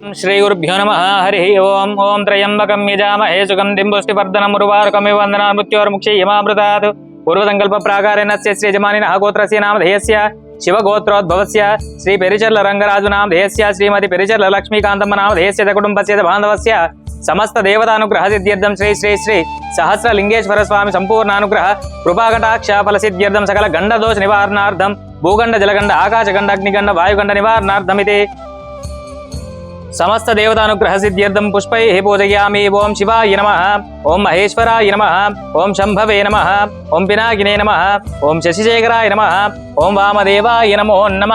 శ్రీ గురుభ్యో నమ హరి ఓం ఓం త్రయంబకం యజామహే సుగంధిం పుష్టివర్ధనం ఉర్వారుకమివ వందనా మృత్యోర్ముక్షయమామృతాత్ పూర్వసంకల్ప ప్రాకారేణ శ్రీజమానినః గోత్రస్య నామధేయస్య శివగోత్రోద్భవస్య శ్రీ పెరిచర్ల రంగరాజు నామధేయస్య శ్రీమతి పెరిచర్ల లక్ష్మీకాంతమ్మ నామధేయస్య కుటుంబస్య బాంధవస్య సమస్త దేవతానుగ్రహ సిద్ధ్యర్థం శ్రీ శ్రీ శ్రీ సహస్ర లింగేశ్వర స్వామి సంపూర్ణానుగ్రహ కృపాకటాక్ష ఫల సిద్ధ్యర్థం సకల గండదోష నివారణార్థం భూగండ జలగండ ఆకాశగండ అగ్నిగండ వాయుగండ నివారణార్థమితి సమస్త దేవతానుగ్రహ సిద్ధ్యర్థం పుష్పై పూజయామి ఓం శివాయ నమ ఓం మహేశ్వరాయ నమ ఓం శంభవే నమ ఓం పినాకినే నమ ఓం శశిశేఖరాయ నమ ఓం వామదేవాయ నమో నమ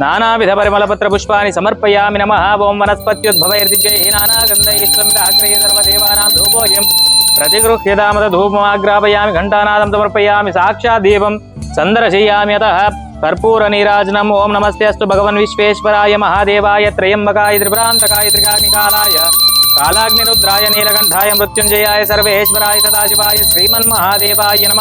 నానావిధ పరిమళపత్ర పుష్పాన్ని సమర్పయామి నమ ఓం వనస్పత్యుద్భవైర్దివ్యై నానాగంధైస్వమితాగ్రహే సర్వదేవానాం ధూపోయం ప్రతిగృహ్యతామత ధూపమాగ్రాపయామి ఘంటానాదం సమర్పయామి సాక్షాద్ దీపం సందర్శయామి అత కర్పూర నీరాజనం ఓం నమస్తే అస్తు భగవన్ విశ్వేశ్వరాయ మహాదేవాయ త్రయంబకాయ త్రిభ్రాంతకాయ త్రికాగ్నికాలాయ కాలాగ్నిరుద్రాయ నీలకంఠాయ మృత్యుంజయాయ సర్వేశ్వరాయ సదాశివాయ శ్రీమన్మహాదేవాయ నమ.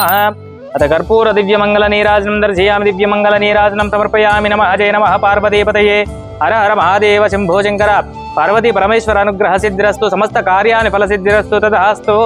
అత కర్పూర దివ్యమంగళ నీరాజనం దర్శయామి దివ్యమంగళ నీరాజనం సమర్పయామి నమ. జయ నమ పార్వతీపతయే. హర హర మహాదేవ శంభో శంకర. పార్వతీ పరమేశ్వర అనుగ్రహ సిద్ధిరస్తు సమస్త కార్యాన్ని ఫలసిద్ధిరస్తు తదాస్తు